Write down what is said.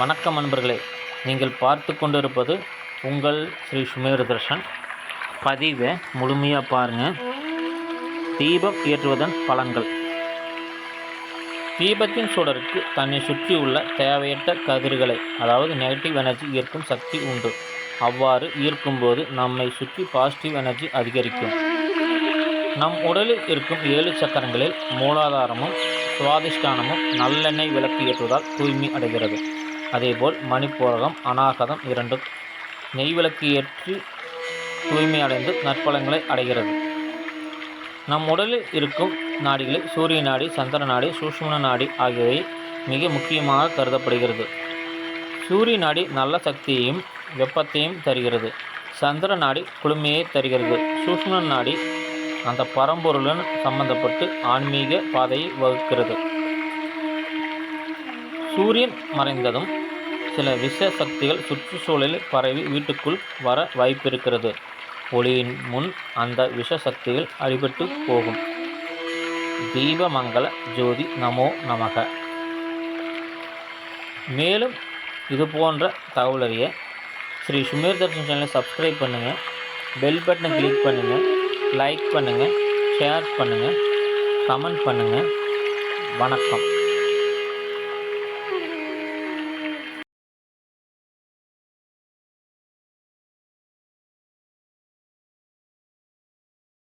வணக்கம் நண்பர்களே. நீங்கள் பார்த்து கொண்டிருப்பது உங்கள் ஸ்ரீ சுமேர் தர்ஷன். பதிவை முழுமையாக பாருங்கள் தீபம் ஏற்றுவதன் பலன்கள். தீபத்தின் சுடருக்கு தன்னை சுற்றியுள்ள தேவையற்ற கதிர்களை அதாவது நெகட்டிவ் எனர்ஜி ஈர்க்கும் சக்தி உண்டு. அவ்வாறு ஈர்க்கும்போது நம்மை சுற்றி பாசிட்டிவ் எனர்ஜி அதிகரிக்கும். நம் உடலில் இருக்கும் ஏழு சக்கரங்களில் மூலாதாரமும் சுவாதிஷ்டானமும் நல்லெண்ணெய் விளக்கு ஏற்றுவதால் தூய்மை அடைகிறது. அதேபோல் மணிப்பூரகம் அநாகதம் இரண்டும் நெய் விளக்கு ஏற்றி தூய்மை அடைந்து நற்பலங்களை அடைகிறது. நம் உடலில் இருக்கும் நாடிகளில் சூரிய நாடி சந்திர நாடி சூஷ்மண நாடி ஆகியவை மிக முக்கியமாக கருதப்படுகிறது. சூரிய நாடி நல்ல சக்தியையும் வெப்பத்தையும் தருகிறது. சந்திர நாடி குளுமையை தருகிறது. சூஷ்ம நாடி அந்த பரம்பொருளுடன் சம்பந்தப்பட்டு ஆன்மீக பாதையை வகுக்கிறது. சூரியன் மறைந்ததும் சில விஷ சக்திகள் சுற்றுச்சூழலில் பரவி வீட்டுக்குள் வர வாய்ப்பிருக்கிறது. ஒளியின் முன் அந்த விஷ சக்திகள் அடிபட்டு போகும். தீபமங்கல ஜோதி நமோ நமக. மேலும் இது போன்ற தகவல் அறிய ஸ்ரீ சுமேர் தர்ஷன் சேனலை சப்ஸ்கிரைப் பண்ணுங்கள் பெல் பட்டனை கிளிக் பண்ணுங்கள் லைக் பண்ணுங்கள் ஷேர் பண்ணுங்கள் கமெண்ட் பண்ணுங்கள் வணக்கம்.